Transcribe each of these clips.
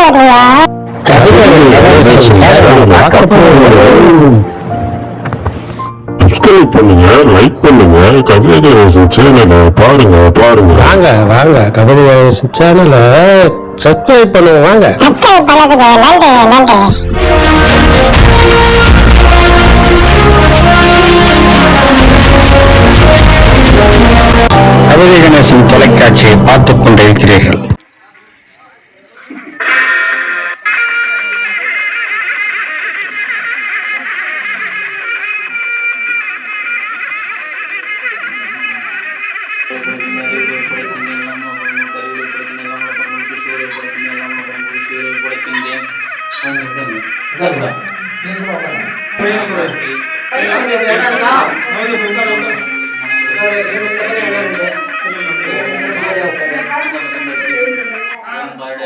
போறீங்க சப்ஸ்கிரைப் பண்ணுங்க லைக் பண்ணுங்க கவிதை சேனலை பாருங்க பாருங்க. வாங்க வாங்க கபடி வயசு சேனல சப்ஸ்கிரைப் பண்ணுவோம் வாங்க. சப்ஸ்கிரைப் பண்ணதுக்கு நன்றி நன்றி. கபடி கணேசன் தொலைக்காட்சியை பார்த்துக் கொண்டிருக்கிறீர்கள்.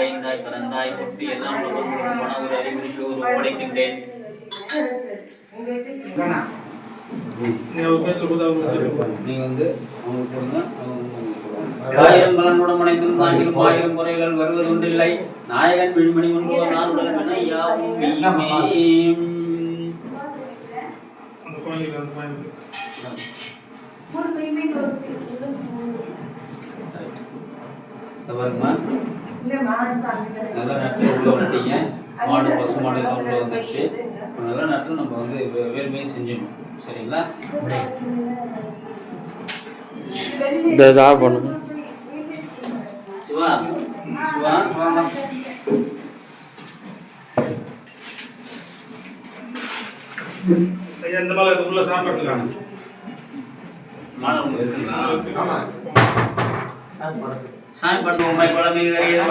ஐந்தாய் பிறந்தாய் பொட்டி எல்லாம் உலகம் மன ஒரு சோறு படைக்கின்றேன் ஆயிரம் பலனுடன் அனைத்தும் தாங்கிலும் ஆயிரம் குறைகள் வருவதுண்டில்லை நாயகன் விண்மணி ஒன்பது நாள் பாருங்கம்மா. நல்ல நேரத்தில் உள்ள வந்துட்டீங்க. மாடு பசு மாடு எல்லாம் உள்ள வந்துடுச்சு நல்ல நேரத்தில் நம்ம வந்து வே- வேள்வியை செஞ்சிடணும். சரிங்களா? பண்ணணும் சிவா சிவா வாமா ஐயா இந்த மேல இதுக்குள்ள சாப்பிட்டுக்கலாம் மாலை உங்களுக்கு இருக்குங்களா? சாமி படத்து உண்மை குழம்பு கரியது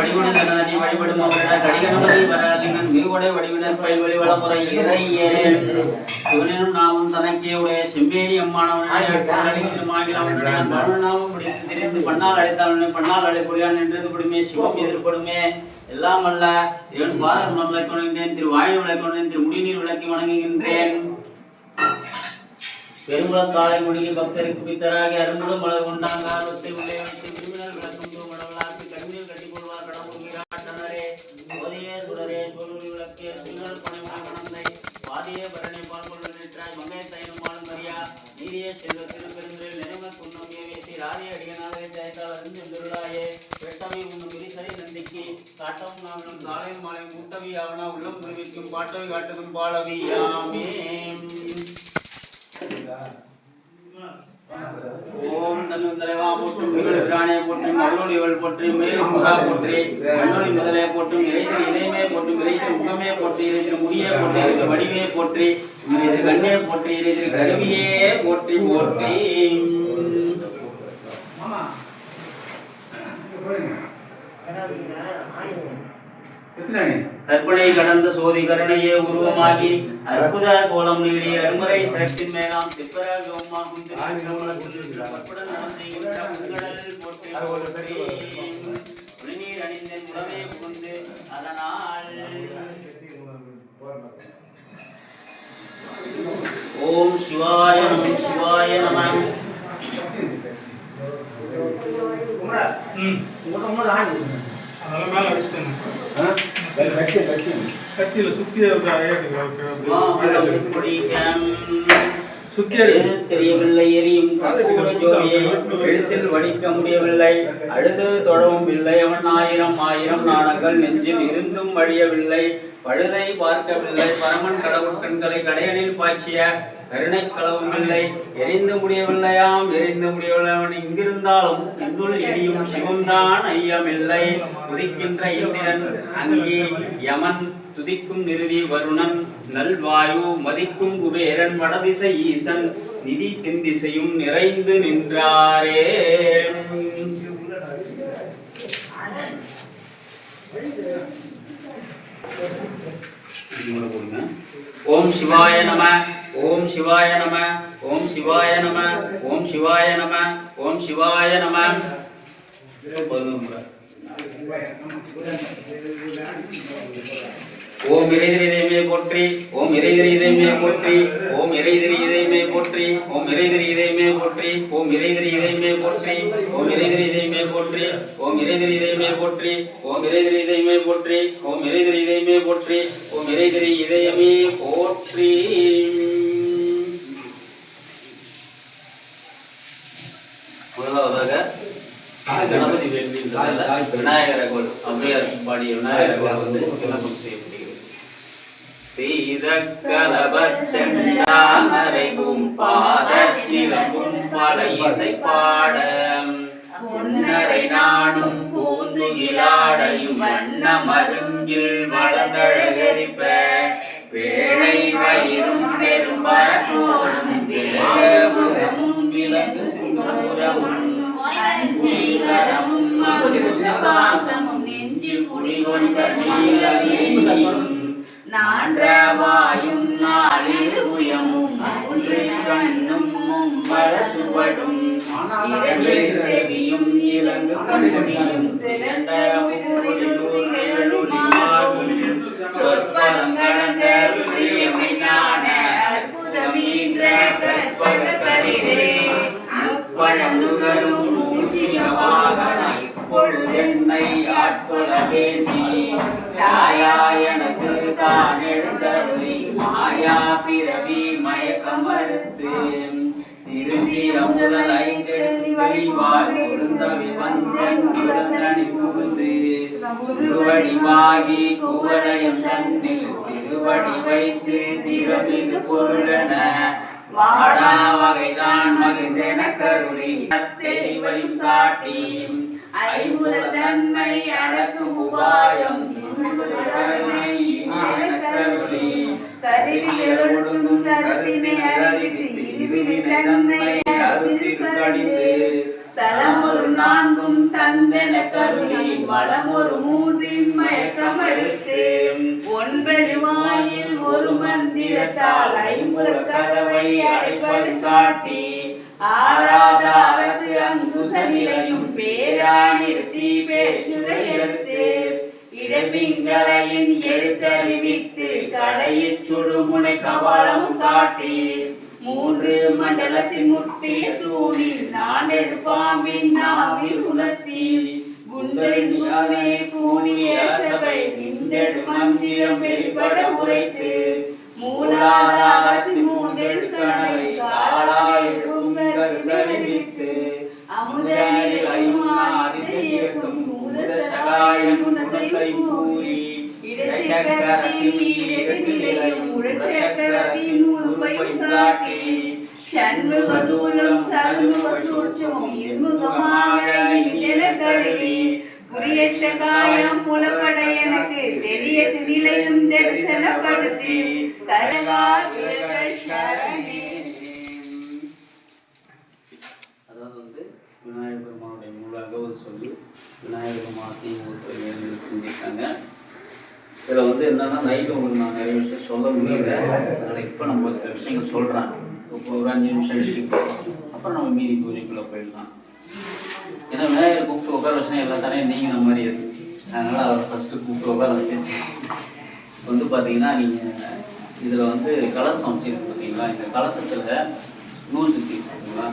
வழிபடும் அவர்கள் கடிகணபதி வராதிங்கன் மிகுவடை வடிவினர் பல்வழி வளமுறை இறையே. சிவனும் நாமும் தனக்கே உடைய செம்பேரி அம்மானவனுடைய பிடித்து தெரிந்து பண்ணால் அழைத்தாளனை பண்ணால் அழைப்புரியான் என்றது கொடுமே. சிவம் எதிர்படுமே எல்லாம் அல்ல. இவன் பாதர் நம்மளை கொண்டிருந்தேன் திரு வாயில் விளை திரு முடிநீர் விளக்கி வணங்குகின்றேன். பெருங்குளத்தாளை முடிகி பக்தருக்கு பித்தராகி அரும்புடும் மலர் கொண்டான் கற்பனை கடந்த சோதி கருணையே உருவமாகி அற்புத கோலம் நீடி அருமுறை சிறப்பின் மேலாம் கத்தியில சுத்தி தெரியவில்லை? எரியும் கற்பூர ஜோதியை எழுத்தில் வடிக்க முடியவில்லை. அழுது தொழவும் இல்லை. அவன் ஆயிரம் ஆயிரம் நாணங்கள் நெஞ்சில் இருந்தும் வழியவில்லை. பழுதை பார்க்கவில்லை. பரமன் கடவுள் கண்களை கடையனில் பாய்ச்சிய கருணை களவும் இல்லை. எரிந்து முடியவில்லையாம். எரிந்து முடியவில்லையவன் இங்கிருந்தாலும் என்னுள் எரியும் சிவம்தான் ஐயமில்லை. உதிக்கின்ற இந்திரன் அங்கே யமன் துதிக்கும் நிருதி வருணன் நல்வாயு மதிக்கும் குபேரன் வடதிசை ஈசன் நிதி தென்திசையும் நிறைந்து நின்றாரே. ஓம் சிவாய நம ஓம் சிவாய நம ஓம் சிவாய நம ஓம் சிவாய நம ஓம் சிவாய நம. பதினொன்று ஓம் இறைதிரி இதயமே போற்றி ஓம் இறைதிரி இதயமே போற்றி ஓம் இறைதிரி இதயமே போற்றி ஓம் இறைதிரி இதயமே போற்றி ஓம் இறைதிரி இதயமே போற்றி ஓம் இறைதிரி இதயமே போற்றி ஓம் இறைதிரி இதயமே போற்றி ஓம் இறைதிரி இதயமே போற்றி ஓம் இறைதிரி இதயமே போற்றி ஓம் இறைதிரி இதயமே போற்றி முதலாவதாக கணபதி வேள்வி விநாயகரை கோல் ஔவையார் பாடிய விநாயகரை கோல் வந்து விண்ணப்பம் செய்யப்படுகிறது சீதக்கலபச்செந்தாமரைவும் பாதச்சிலம்பும் பல இசை பாட பொன்னரை நாடும் பூந்துகிலாடையும் வண்ண மருங்கில் வளர்ந்தழகரிப்ப. வேளை வயிறும் பெரும் வரக்கோடும் வேகமுகமும் விலங்கு சிங்கபுரமும் அஞ்சீகரமும் மகுசுபாசமும் நெஞ்சில் குடிகொண்ட நீலவேணியும் நான்றவாயும் நாளிருபுயமும் ஒன்று கண்ணும் மும்பல சுவடும். செவியும் இலங்கு கண்முடியும் திரண்ட சொற்பதம் கடந்த பிரியமையான அற்புதமீன்ற கற்பக நுகரும் பொழுதென்னை ஆட்கொள்ள வேண்டி. தாயாயனுக்கு தான் எழுந்தருளி மாயா பிறவி மயக்கம் மறுத்து திருந்திர முதல் ஐந்தெழுதி வழிவாய் பொருந்தவி வந்தன் புறந்தனி புகுந்து. திருவடிவாகி குவளையம் தன்னில் திருவடி வைத்து திறமிகு பொருளன. வாடா வகைதான் மகிழ்ந்தென கருளி. தெளிவையும் காட்டியும் ஐம்புலத்தன்மை அடக்கும் உபாயம். கருணை கருத்தினை அறிவித்து இருவினை தன்னை அறுத்திருக்கடித்து தலமொரு நான்கும் தந்தென கருளி வளமொரு மூன்றின் மயக்கமடுத்து ஒன்பெருவாயில் ஒரு மந்திரத்தால் ஐம்பது கதவை அடைப்பது காட்டி ஆராதாரத்து அங்குச நிலையும் பேராணிர்த்தி பேச்சுரையறுத்து இடப்பிங்களையின் எழுத்தறிவித்து கடையில் சுடுமுனை கபாலமும் காட்டி மூன்று மண்டலத்தின் முட்டிய தூணில் நான் எடுப்பாம்பின் நாவில் உணர்த்தி குண்டலின் முன்னே கூடிய சபை இந்தெடு மந்திரம் வெளிப்பட உரைத்து உங்களுக்கு நான் நிறைய விஷயம் சொல்ல முடியல. அதனால் இப்போ நம்ம சில விஷயங்கள் சொல்கிறேன் இப்போ ஒரு அஞ்சு நிமிஷம் எடுத்துக்கிட்டு அப்புறம் நம்ம மீதி பூஜைக்குள்ளே போயிடலாம். ஏன்னா விநாயகர் கூப்பிட்டு உட்கார வச்சுனா எல்லா தரையும் நீங்கின மாதிரி இருக்கு. அதனால் அவர் ஃபஸ்ட்டு கூப்பிட்டு உட்கார வச்சு வந்து பார்த்தீங்கன்னா நீங்கள் இதில் வந்து கலசம் வச்சுருக்கு பார்த்தீங்களா இந்த கலசத்தில் நூல் சுற்றி பார்த்தீங்களா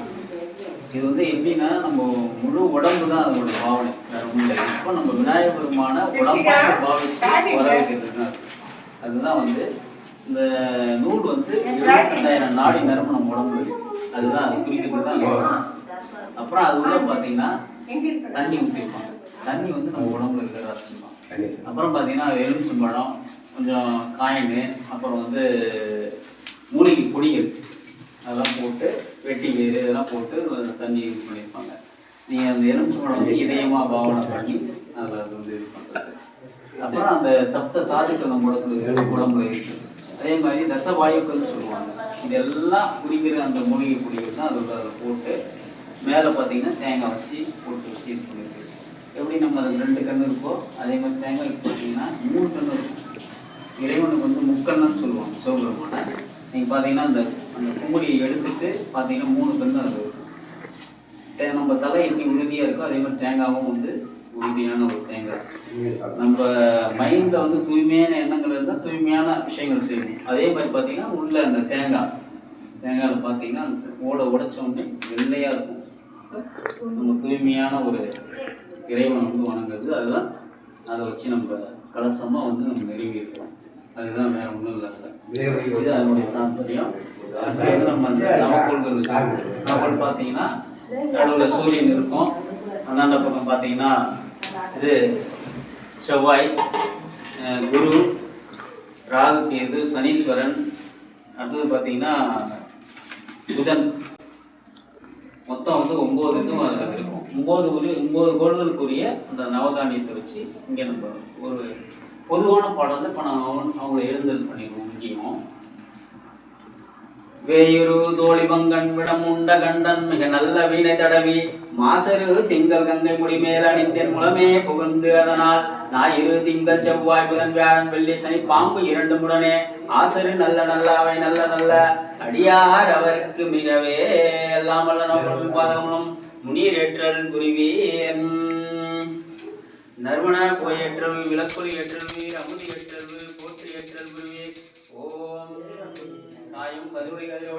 இது வந்து எப்படின்னா நம்ம முழு உடம்பு தான் அதோட பாவனை. வேற ஒன்றும் இல்லை. இப்போ நம்ம விநாயகர் பெருமான உடம்பாக பாவிச்சு வர வைக்கிறதுக்கு அதுதான் வந்து இந்த நூல் வந்து இருபத்தெட்டாயிரம் நாடி நரம்பு நம்ம இருக்கு. அதுதான் அது குறிக்கிறது தான் அப்புறம் அது உள்ள பார்த்தீங்கன்னா தண்ணி ஊற்றிருப்பாங்க தண்ணி வந்து நம்ம உடம்புல இருக்கிற தான் அப்புறம் பார்த்தீங்கன்னா எலுமிச்சம்பழம் கொஞ்சம் காயின் அப்புறம் வந்து மூலிகை பொடிகள். அதெல்லாம் போட்டு வெட்டி வேறு இதெல்லாம் போட்டு தண்ணி இது பண்ணியிருப்பாங்க. நீங்கள் அந்த எலுமிச்சம்பழம் வந்து இதயமாக பாவனை பண்ணி அதில் அது வந்து இது பண்ணுறது அப்புறம் அந்த சப்த தாதுக்கள் நம்ம உடம்புல உடம்புல இருக்கு. அதே மாதிரி தசவாயுக்கள்னு சொல்லுவாங்க. இதெல்லாம் குடிக்கிற அந்த மூலிகை பொடிகள் தான் அதில் அதில் போட்டு மேலே பார்த்தீங்கன்னா தேங்காய் வச்சு போட்டு வச்சு இது பண்ணிருக்கு எப்படி நம்ம அதில் ரெண்டு கண்ணு இருக்கோ அதே மாதிரி தேங்காய்க்கு பார்த்தீங்கன்னா மூணு கண்ணு இருக்கும். இறைவனுக்கு வந்து முக்கண்ணன்னு சொல்லுவாங்க சிவபெருமான. நீங்கள் பார்த்தீங்கன்னா அந்த அந்த கும்படியை எடுத்துட்டு பார்த்தீங்கன்னா மூணு கண்ணு அது இருக்கும். தே- நம்ம தலை எப்படி உறுதியாக இருக்கோ அதே மாதிரி தேங்காவும் வந்து உறுதியான ஒரு தேங்காய். நம்ம மைண்டில் வந்து தூய்மையான எண்ணங்கள் இருந்தால் தூய்மையான விஷயங்கள் செய்யணும். அதே மாதிரி பார்த்தீங்கன்னா உள்ள அந்த தேங்காய். தேங்காயில் பார்த்தீங்கன்னா அந்த ஓலை உடைச்ச வெள்ளையாக இருக்கும். நம்ம தூய்மையான ஒரு இறைவன் வந்து வணங்குறது. அதுதான் அதை வச்சு நம்ம கலசமாக வந்து நம்ம நிறுவி இருக்கோம். அதுதான் வேற ஒன்றும் இல்லை. சார் இது அதனுடைய தாற்பயம் அடுத்தது நம்ம அந்த நவக்கோள்கள் வச்சு நவக்கோள் பார்த்தீங்கன்னா கடவுளில் சூரியன் இருக்கும். அந்தாண்ட பக்கம் பார்த்தீங்கன்னா இது செவ்வாய் குரு ராகு கேது சனீஸ்வரன் அடுத்தது பார்த்தீங்கன்னா புதன். மொத்தம் வந்து ஒம்பது இதுவும் அதில் இருக்கும். ஒம்பது உரிய ஒம்பது கோள்களுக்குரிய அந்த நவதானியத்தை வச்சு இங்கே நம்ம ஒரு பொதுவான பாடலை இப்போ நான் அவங்க- அவங்கள எழுந்தல் பண்ணிடுவோம் முக்கியம் வேயுரு தோழிபங்கன் விடம் உண்ட கண்டன் மிக நல்ல வீணை தடவி மாசரு திங்கள் கங்கை முடிமேல் அணிந்தேன் முளமே புகுந்து அதனால் ஞாயிறு திங்கள் செவ்வாய் புதன் வியாழன் வெள்ளி சனி பாம்பு இரண்டு முடனே ஆசரு நல்ல நல்ல அவை நல்ல நல்ல அடியார் அவருக்கு மிகவே எல்லாம் வல்ல நவர்களும் பாதகமும் முனீர் ஏற்றல் குருவி நறுமண போயேற்றல் விளக்கொலி ஏற்றல்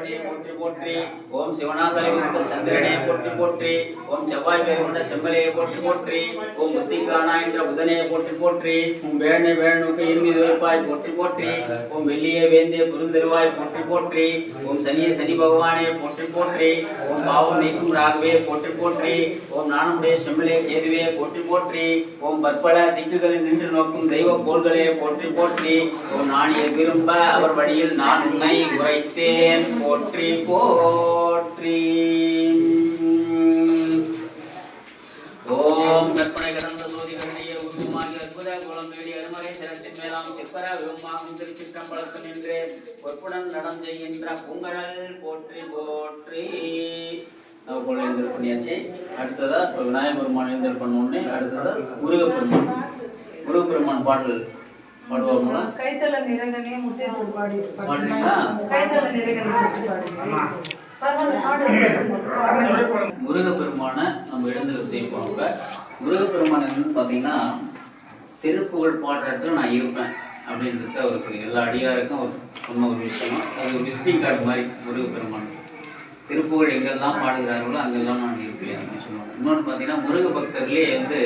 கதிரொளி கதிரொளியை போற்றி ஓம் சிவனாதலை கொடுத்த சந்திரனே போற்றி போற்றி ஓம் செவ்வாய் பேர் கொண்ட செம்மலையை போற்றி போற்றி ஓம் புத்திகானா என்ற புதனையை போற்றி போற்றி உம் வேணை வேணுக்கு இருமி வைப்பாய் போற்றி போற்றி ஓம் வெள்ளியே வேந்தே புரிந்தருவாய் போற்றி போற்றி ஓம் சனிய சனி பகவானே போற்றி போற்றி ஓம் பாவம் நீக்கும் ராகவே போற்றி போற்றி ஓம் நானுடைய செம்மலே கேதுவே போற்றி போற்றி ஓம் பற்பல திக்குகளில் நின்று நோக்கும் தெய்வ கோள்களே போற்றி போற்றி ஓம் நான் விரும்ப அவர் வழியில் நான் உன்னை உரைத்தேன் போற்றி போ போற்றி. ஓம் கற்பனை கடந்த சோதி கருணைய உருமாகி அற்புத குளம் வேடி அருமறை சிரத்தின் மேலாம் சிற்பர விரும்பாகும் திருச்சிற்றம்பலத்து நின்று பொற்புடன் நடம் செய்கின்ற பூங்கடல் போற்றி போற்றி. நவக்கோள் எழுந்தல் பண்ணியாச்சு. அடுத்ததா இப்போ விநாயகர் பெருமான் எழுந்தல் பண்ண உடனே அடுத்ததா முருகப்பெருமான். முருகப்பெருமான் பாடல் பாடுவாங்களா கைத்தல நிறங்கனே முத்தேத்து பாடி முருகப்பெருமானை நம்ம எழுந்தல் செய்வோம் இப்போ முருகப்பெருமான் என்னன்னு பார்த்தீங்கன்னா திருப்புகழ் பாடுற இடத்துல நான் இருப்பேன் அப்படின்றது அவருக்கு எல்லா அடியாருக்கும் அவர் சொன்ன ஒரு விஷயம். அது ஒரு விசிட்டிங் கார்டு மாதிரி முருகப்பெருமான். திருப்புகழ் எங்கெல்லாம் பாடுகிறார்களோ அங்கெல்லாம் நான் இருக்கிறேன் அப்படின்னு சொல்லுவாங்க இன்னொன்று பார்த்தீங்கன்னா முருக பக்தர்களே வந்து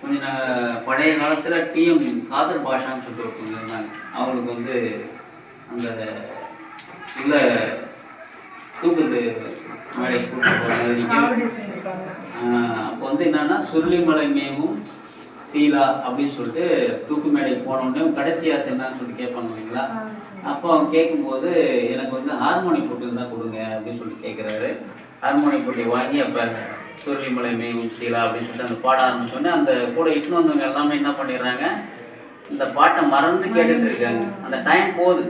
கொஞ்சம் நான் பழைய காலத்தில் டிஎம் காதர் பாஷான்னு சொல்லிட்டு ஒருத்தவங்க இருந்தாங்க. அவங்களுக்கு வந்து அந்த உள்ள தூக்குது மேடை கூட்டு போகிறாங்க அப்போ வந்து என்னன்னா சுருளிமலை மேவும் சீலா அப்படின்னு சொல்லிட்டு தூக்கு மேடைக்கு போன உடனே கடைசி ஆசை என்னன்னு சொல்லிட்டு கேட்பாங்க இல்லைங்களா? அப்போ அவங்க கேட்கும்போது எனக்கு வந்து ஹார்மோனி போட்டு இருந்தால் கொடுங்க அப்படின்னு சொல்லிட்டு கேட்குறாரு. ஹார்மோனி போட்டி வாங்கி அப்போ சுருளிமலை மேவும் சீலா அப்படின்னு சொல்லிட்டு அந்த பாட ஆரம்பிச்சோடனே அந்த கூட இட்டுன்னு வந்தவங்க எல்லாமே என்ன பண்ணிடுறாங்க இந்த பாட்டை மறந்து கேட்டுட்டு இருக்காங்க. அந்த டைம் போகுது.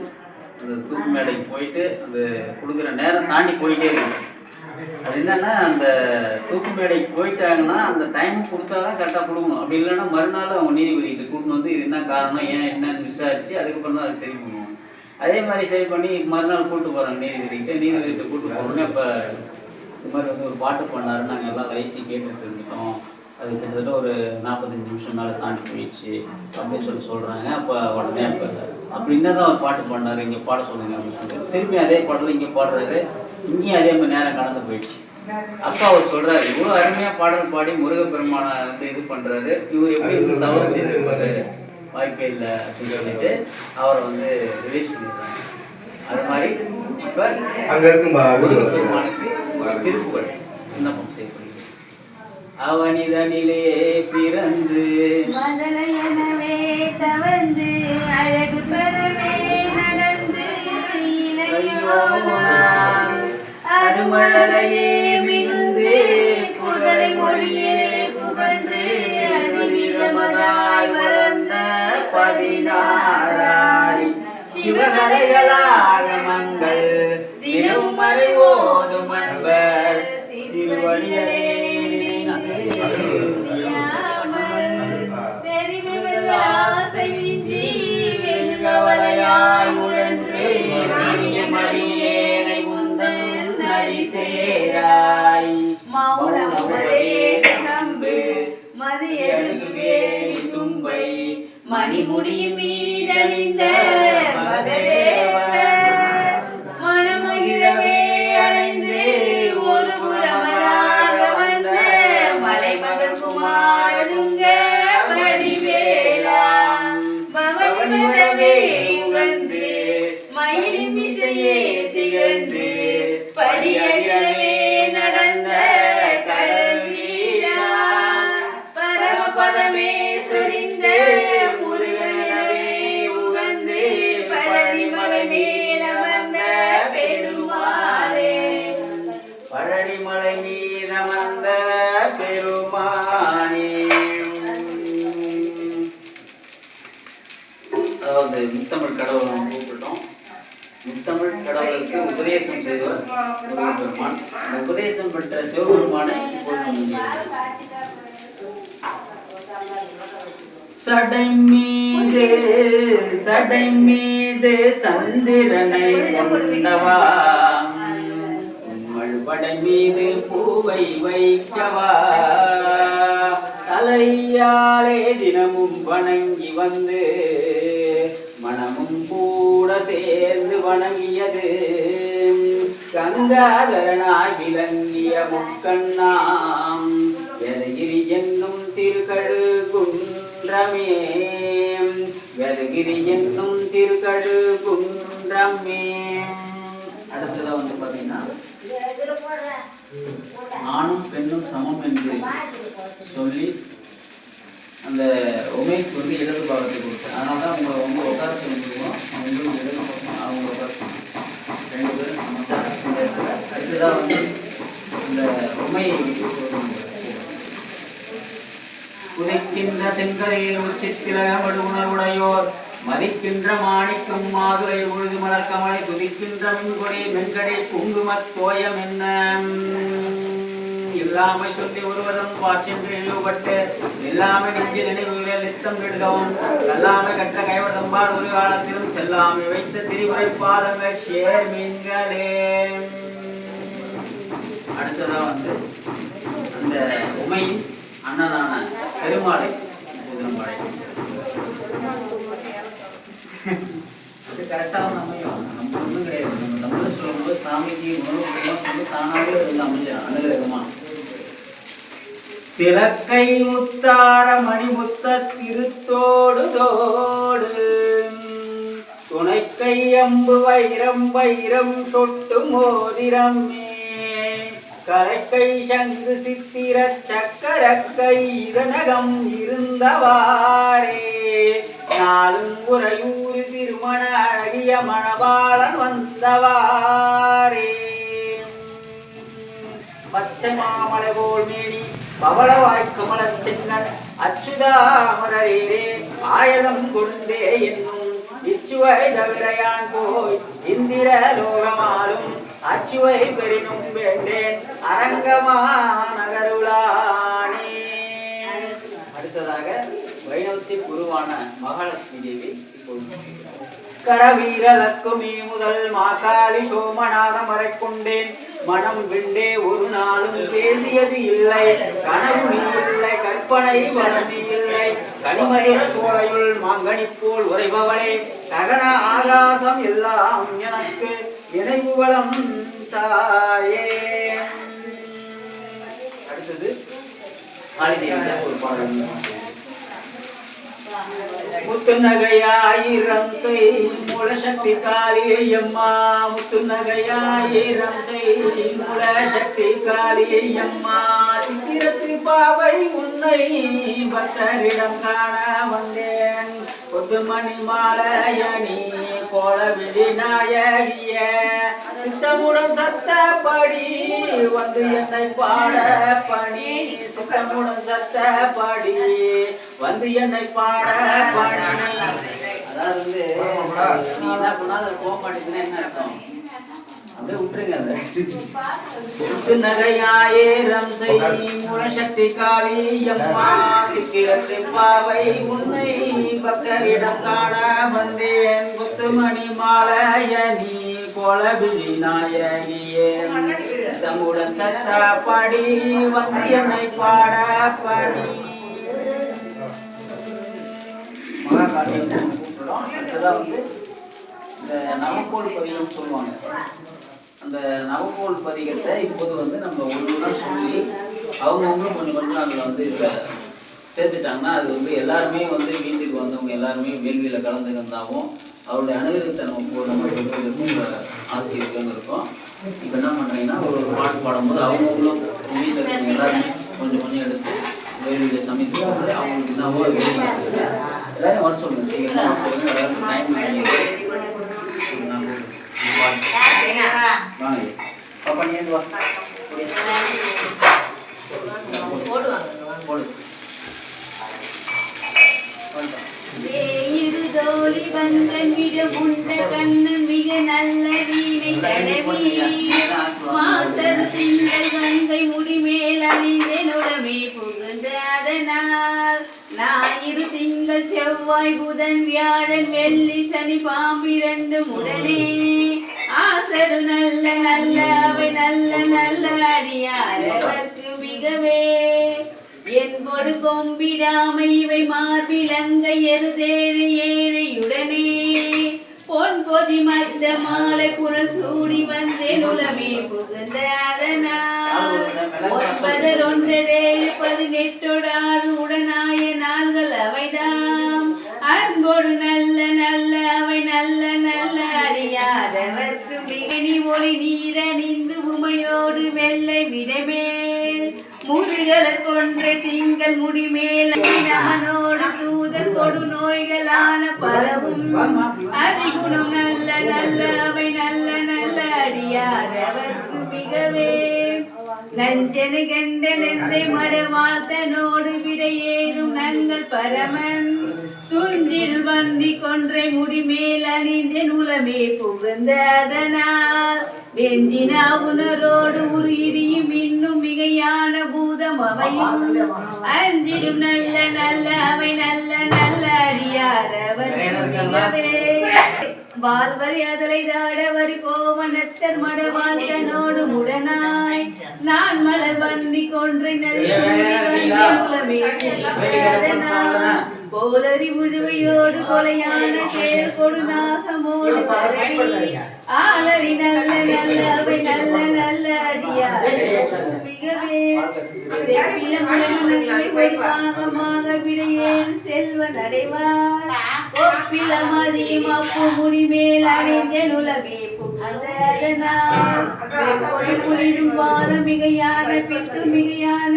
அந்த தூக்கு மேடைக்கு போயிட்டு அந்த கொடுக்குற நேரம் தாண்டி போயிட்டே இருக்கு. அது என்னன்னா அந்த தூக்கு மேடைக்கு போயிட்டாங்கன்னா அந்த டைம் கொடுத்தா தான் கரெக்டாக கொடுக்கணும். அப்படி இல்லைன்னா மறுநாள் அவங்க நீதிபதிகிட்ட கூட்டின்னு வந்து இது என்ன காரணம் ஏன் என்னன்னு விசாரிச்சு அதுக்கப்புறம் தான் அது சரி பண்ணுவாங்க அதே மாதிரி சரி பண்ணி மறுநாள் கூட்டு போகிறாங்க நீதிபதிக்கிட்ட நீதிபதிகிட்ட கூட்டு போனோடனே இப்போ இது மாதிரி வந்து ஒரு பாட்டு பண்ணாரு. நாங்கள் எல்லாம் லயிச்சு கேட்டுட்டு இருந்துட்டோம். அது கிட்டத்தட்ட ஒரு நாற்பத்தஞ்சு நிமிஷம் மேலே தாண்டி போயிடுச்சு. அப்படின்னு சொல்லி சொல்கிறாங்க அப்போ உடனே இப்போ அப்படி என்ன தான் ஒரு பாட்டு பண்ணாரு இங்கே பாட சொல்லுங்க அப்படின்னு சொல்லிட்டு. திருப்பி அதே பாடல இங்கே பாடுறாரு. இங்கேயும் அதே மாதிரி நேரம் கடந்து போயிடுச்சு. அப்போ அவர் சொல்றாரு இவ்வளோ அருமையாக பாடல் பாடி முருகப்பெருமானை வந்து இது பண்றாரு. இவர் எப்படி தவறு செய்திருப்பாரு? வாய்ப்பே இல்லை. அப்படின்னு சொல்லிட்டு அவரை வந்து ரிலீஸ் பண்ணிடுறாங்க. அது மாதிரி இப்போ அங்க இருக்கும்பா முருகப்பெருமானுக்கு ஒரு திருப்புகழ் விண்ணப்பம் செய்யப்படுகிறது அவனிதனிலே பிறந்து மதலையனவே தவழ்ந்து அழகு பெறவே நடந்து அருமழலையே மிகுந்து குதிரை மொழியே புகழ்ந்து அதிவிதமதாய் வளர்ந்த பதினாராய் சிவகலைகளாக மங்கள் மயிலின் திசையே திகழ்ந்து படியகிற உபதேசம் செய்தவர் சிவபெருமான் உபதேசம் பெற்ற சிவபெருமானை இப்பொழுது நம்ம சடை மீது சடை மீது சந்திரனை கொண்டவா மழ்வடை மீது பூவை வைக்கவா? தலையாலே தினமும் வணங்கி வந்து மனமும் கூட சேர்ந்து வணங்கியது. கங்காதரனாய் விளங்கிய முக்கண்ணாம் எதகிரி என்னும் திருக்கழு குன்றமே வெதகிரி என்னும் திருக்கழு குன்றமே அடுத்ததாக வந்து பார்த்தீங்கன்னா ஆணும் பெண்ணும் சமம் என்று சொல்லி அந்த உமேஷ் வந்து இடது பாகத்தை கொடுத்தேன் அதனால தான் உங்களை வந்து உட்கார சொல்லிடுவோம். அவங்களும் இடது அவங்க உட்கார ரெண்டு பேரும் அடுத்ததாக வந்து இந்த உமையை உதைக்கின்ற தென்கரையில் உச்சித்திர உணர்வுடையோர் மதிக்கின்ற மாணிக்கம் மாதுரை உழுது மலர் கமலை துதிக்கின்ற மின்கொடை மென்கடை குங்குமத் தோயம் என்ன? இல்லாமை சொல்லி ஒருவரும் பாச்சென்று இழிவுபட்டு இல்லாமை நெஞ்சில் நினைவுகளில் நித்தம் விடுகவும் கல்லாமை கற்ற கைவடம்பால் ஒரு காலத்திலும் செல்லாமை வைத்த திரிவுரை பாதங்கள் ஷேர் மீன்களே. அடுத்ததாக வந்து அந்த உமையின் அண்ணனான பெருமாளை புதன்பாளை அது கரெக்டாக அமையும். நம்ம ஒன்றும் கிடையாது. நம்ம தமிழ் சொல்லும்போது சாமிக்கு உணவு சொல்லி தானாகவே வந்து அமைஞ்சிடும் அனுகிரகமா. சிலக்கை முத்தார மணிமுத்த திருத்தோடு தோடு. துணைக்கை அம்பு வைரம் வைரம் சொட்டு மோதிரமே கரைக்கை சங்கு சித்திர சக்கர கைதனகம் இருந்தவாரே நாளும் உறையூர் திருமண அழகிய மணவாளன் வந்தவாரே பச்சை மாமலை போல் மேனி பவளவாய் கமலச் செங்கன் அச்சுதாமரே ஆயதம் கொண்டே என்னும் இச்சுவை தவிரையான் போய் இந்திர லோகமாலும் அச்சுவை பெரினும் வேண்டேன் அரங்கமா நகருளானே அடுத்ததாக வைணவத்தின் குருவான மகாலட்சுமி தேவி கரவீரலக்குமி முதல் மாகாளி சோமநாதம் வரை கொண்டேன். மனம் விண்டே ஒரு நாளும் பேசியது இல்லை. கனவு நீ இல்லை கற்பனை வளர்ச்சி இல்லை சோலையுள் மாங்கனி போல் உரைபவளே தகன ஆகாசம் எல்லாம் எனக்கு இணைவுவளம் தாயே அடுத்தது ஒரு பாடல். முத்துநகையாயிரம் செய் மூலசக்தி காளியம்மா முத்துநகையாயிரம் செய் மூலசக்தி காளியம்மா சித்திரத்து பாவை உன்னை பக்தரிடம் காண வந்தேன் பொதுமணி மாலையணி போல விழிநாயகிய சித்தமுடன் சத்தப்படி வந்து என்னை பாட பணி சித்தமுடன் சத்தப்படி வந்து என்னை பாட பணி அதாவது வந்து நீ என்ன பண்ணாலும் அது போக என்ன அர்த்தம் அப்படியே விட்டுருங்க அதை முத்து நகையாயிரம் செய் முழசக்தி காளி அம்மா சித்திரத்து பாவை உன்னை பக்தரிடம் காண வந்தேன் முத்துமணி மாலையணி கோலபிழி நாயகியே தம்முடன் சத்தாப்படி வந்து என்னை பாட படி மகாகாளியம் கூப்பிடுறோம் அடுத்ததாக வந்து இந்த நவக்கோள் பதிகம் சொல்லுவாங்க அந்த நவக்கோள் பதிகத்தை இப்போது வந்து நம்ம ஒன்றுனா சொல்லி அவங்கவுங்க கொஞ்சம் கொஞ்சம் அதில் வந்து இப்போ சேர்த்துட்டாங்கன்னா அது வந்து எல்லாருமே வந்து வீட்டுக்கு வந்தவங்க எல்லாருமே வேள்வியில் கலந்துக்கிறதாகவும் அவருடைய அனுகிரகத்தை நம்ம நம்ம பெற்றோருக்கும் ஒரு ஆசை இருக்குன்னு இருக்கும் இப்போ என்ன பண்ணுறீங்கன்னா ஒரு பாட்டு பாடும்போது அவங்களும் வீட்டில் இருக்கிறவங்க எல்லாருமே கொஞ்சம் கொஞ்சம் எடுத்து வேள்வியில் சமைத்து அவங்களுக்கு என்னவோ அது எல்லாரும் வர சொல்லுங்க. சீக்கிரமா எல்லாரும் டைம் வாங்க. பாப்பா நீ வா. போடு. தோழி வந்தன் மிக உண்ட. கண்ணு மிக நல்ல வீணை தடவி மாசர் திங்கள் கங்கை முடிமேல் அணிந்தனுடமே புகுந்த அதனால். ஞாயிறு திங்கள் செவ்வாய் புதன் வியாழன் வெள்ளி சனி பாம்பிரண்டு உடனே. ஆசரு நல்ல நல்ல அவை நல்ல நல்ல அடியாரவர்க்கு மிகவே. என்போடு கொம்பிடாமை இவை மார்பிலங்கை எருதேறு ஏழையுடனே பொன் பொதி மத்த மாலை குரல் சூடி வந்தேன் உலமே புகுந்த அதனால். ஒன்பதர் ஒன்றேழு பதினெட்டோடாறு உடனாய ஒளி நீரணிந்து உமையோடு வெள்ளை விடமேல். முருகலர் கொன்ற திங்கள் முடிமேல் நமனோடு தூதர் கொடு நோய்களான பரவும். அதிகுணம் நல்ல நல்ல அவை நல்ல நல்ல அடியார் அடியாரவர்க்கு மிகவே. நஞ்சனு கண்ட நெந்தை மட வாழ்த்தனோடு விடையேறும் நங்கள் பரமன். துஞ்சில் வந்தி கொன்றை முடிமேல் அணிந்த நுலமே புகுந்த அதனால் நெஞ்சினா உணரோடு உயிரியும் இன்னும் மிகையான பூதம் அவையும். அஞ்சிடும் நல்ல நல்ல அவை நல்ல நல்ல அடியாரவர் மிகவே வாழ்வரி அதலை தாடவரி கோவனத்தர் மட வாழ்த்தனோடு முடனாய். நான் மலர் வண்டி கொன்றை கோலரி முழுமையோடு கொலையான கேள் கொடுநாகமோடு கரடி. ஆளரி நல்ல நல்ல அவை நல்ல நல்ல அடியார் விடையேன் செல்வ நடைவார். ஒப்பில மதியம் அப்பு முடிமேல் அணிந்த நுலவே புகழ்ந்ததனால் குளிரும் பாத மிகையான பித்து மிகையான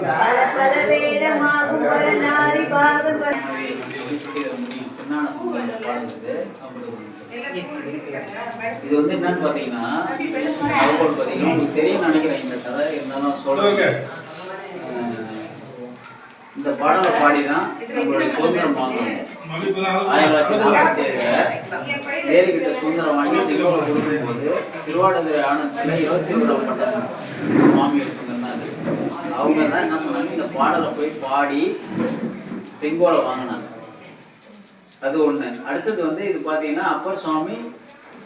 பல வேடமாகும் பல நாரி பாகம் இது வந்து என்னன்னு பாத்தீங்கன்னா பாத்தீங்கன்னா உங்களுக்கு தெரியும் நினைக்கிறேன். இந்த கதை இருந்தாலும் சொல்றேன். அஹ் இந்த பாடலை பாடிதான் நம்மளுடைய சுதந்திரம் வாங்கணும். ஆயிரத்தி தொள்ளாயிரத்தி நாற்பத்தி ஏழுல தேரிகிட்ட சுதந்திரம் வாங்கி சிங்கோலை கொடுக்கும்போது திருவாடதுரை ஆனந்தத்தில் இருபத்தி ஓராம் பட்டம் சுவாமி அவங்க தான் என்ன பண்ணாங்க இந்த பாடலை போய் பாடி செங்கோலை வாங்கினாங்க. அது ஒன்று அடுத்தது வந்து இது பார்த்தீங்கன்னா அப்பர் சுவாமி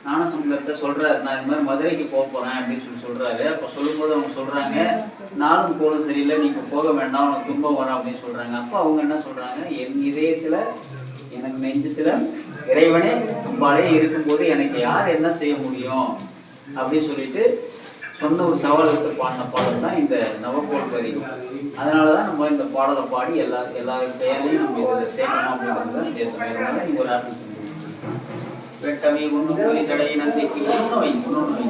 ஞானசமுதரத்தை சொல்கிறார் நான் இது மாதிரி மதுரைக்கு போக போகிறேன் அப்படின்னு சொல்லி சொல்கிறாரு அப்போ சொல்லும்போது அவங்க சொல்கிறாங்க நாளும் கோலும் சரியில்லை நீங்கள் போக வேண்டாம் உனக்கு துன்பம் வரும் அப்படின்னு சொல்கிறாங்க அப்போ அவங்க என்ன சொல்கிறாங்க என் இதயத்தில் எனக்கு நெஞ்சத்தில் இறைவனே அம்பாலே இருக்கும்போது எனக்கு யார் என்ன செய்ய முடியும்? அப்படின்னு சொல்லிட்டு சொந்த ஒரு சவாலுக்கு பாடின பாடல் தான் இந்த நவகோல் வரி அதனால தான் நம்ம இந்த பாடலை பாடி எல்லா எல்லா பெயரையும் நம்ம இதில் சேர்க்கணும் அப்படிங்கிறது தான் சேர்த்தோம் இங்கே ஒரு ஆர்டிஸ்ட் வெட்டமே ஒன்று போய் சடை நந்திக்கு இன்னொன்று வை இன்னொன்று வை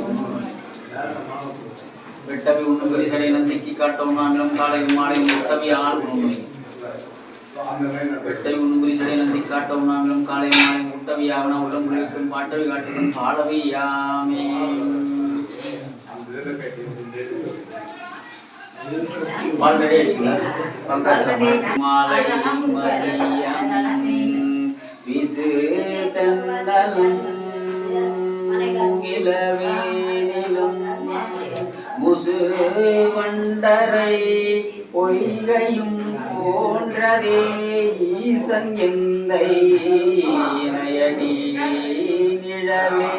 வெட்டவி ஒன்று போய் சடை நந்திக்கு காட்டவும் நாங்களும் காலையும் மாலையும் வெட்டவி ஆள் உண்ணு வை வெட்டை உண்புரி சடை நந்தி காட்டவும் நாங்களும் காலையும் மாலையும் முட்டவி ஆவண உள்ளம் பாட்டவி காட்டுதும் பாடவி யாமே. வீசு தந்தலும் இளவேனிலும் முசு வண்டரை பொய்கையும் போன்றதே ஈசன் எந்தை நயடி நிழவே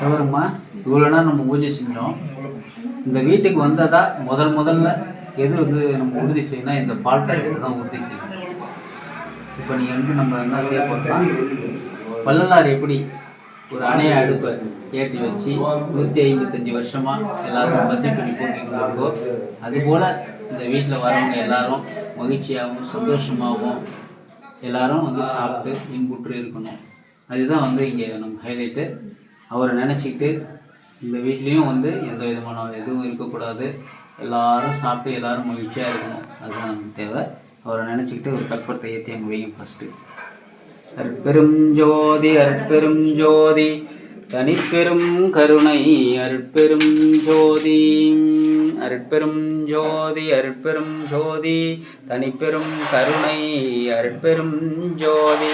தவறுமா இவ்வளோ நேரம் நம்ம பூஜை செஞ்சோம். இந்த வீட்டுக்கு வந்ததா முதல் முதல்ல எது வந்து நம்ம உறுதி செய்யணும் இந்த பால் காய்ச்சல் தான் உறுதி செய்யணும். இப்போ நீங்கள் வந்து நம்ம என்ன செய்ய போகிறோம்னா வள்ளலார் எப்படி ஒரு அணைய அடுப்பை ஏற்றி வச்சு நூற்றி ஐம்பத்தஞ்சு வருஷமாக எல்லாரும் பசி பண்ணி போட்டிருக்கோ அதுபோல் இந்த வீட்டில் வரவங்க எல்லாரும் மகிழ்ச்சியாகவும் சந்தோஷமாகவும் எல்லாரும் வந்து சாப்பிட்டு இன்புற்று இருக்கணும். அதுதான் வந்து இங்கே நம்ம ஹைலைட்டு அவரை நினச்சிக்கிட்டு இந்த வீட்லேயும் வந்து எந்த விதமான எதுவும் இருக்கக்கூடாது. எல்லாரும் சாப்பிட்டு எல்லாரும் மகிழ்ச்சியாக இருக்கணும். அதுதான் நமக்கு தேவை. அவரை நினச்சிக்கிட்டு ஒரு கற்பத்தை ஏற்றி அங்கே வைங்க ஃபஸ்ட்டு அற்பெரும் ஜோதி அற்பெரும் ஜோதி. தனிப்பெரும் கருணை அருட்பெரும் ஜோதி. அருட்பெரும் ஜோதி அருட்பெரும் ஜோதி. தனிப்பெரும் கருணை அருட்பெரும் ஜோதி.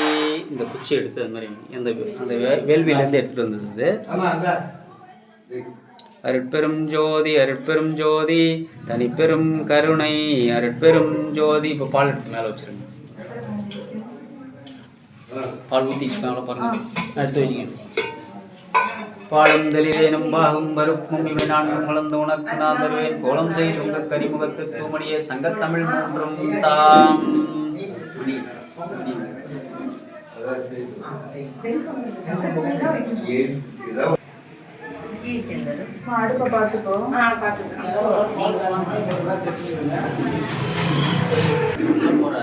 இந்த குச்சி எடுத்து அது மாதிரி அந்த அந்த வேள்வியிலேருந்து எடுத்துகிட்டு வந்தது அருட்பெரும் ஜோதி அருட்பெரும் ஜோதி. தனிப்பெரும் கருணை அருட்பெரும் ஜோதி. இப்போ பால் எடுத்து மேலே வச்சிருங்க. பால் ஊற்றி மேலே பாருங்க. எடுத்து வச்சுக்கணும் பாலும் தெளிவேனும் பாகும் பருப்பும் இவை நான்கும் கலந்து உனக்கு நான் தருவேன். கோலம் செய்து உங்கள் கரிமுகத்து தூமணிய சங்கத்தமிழ் மூன்றும் தாம். அடுப்பை பார்த்துக்கோ ஆ பார்த்துக்கலாம் போற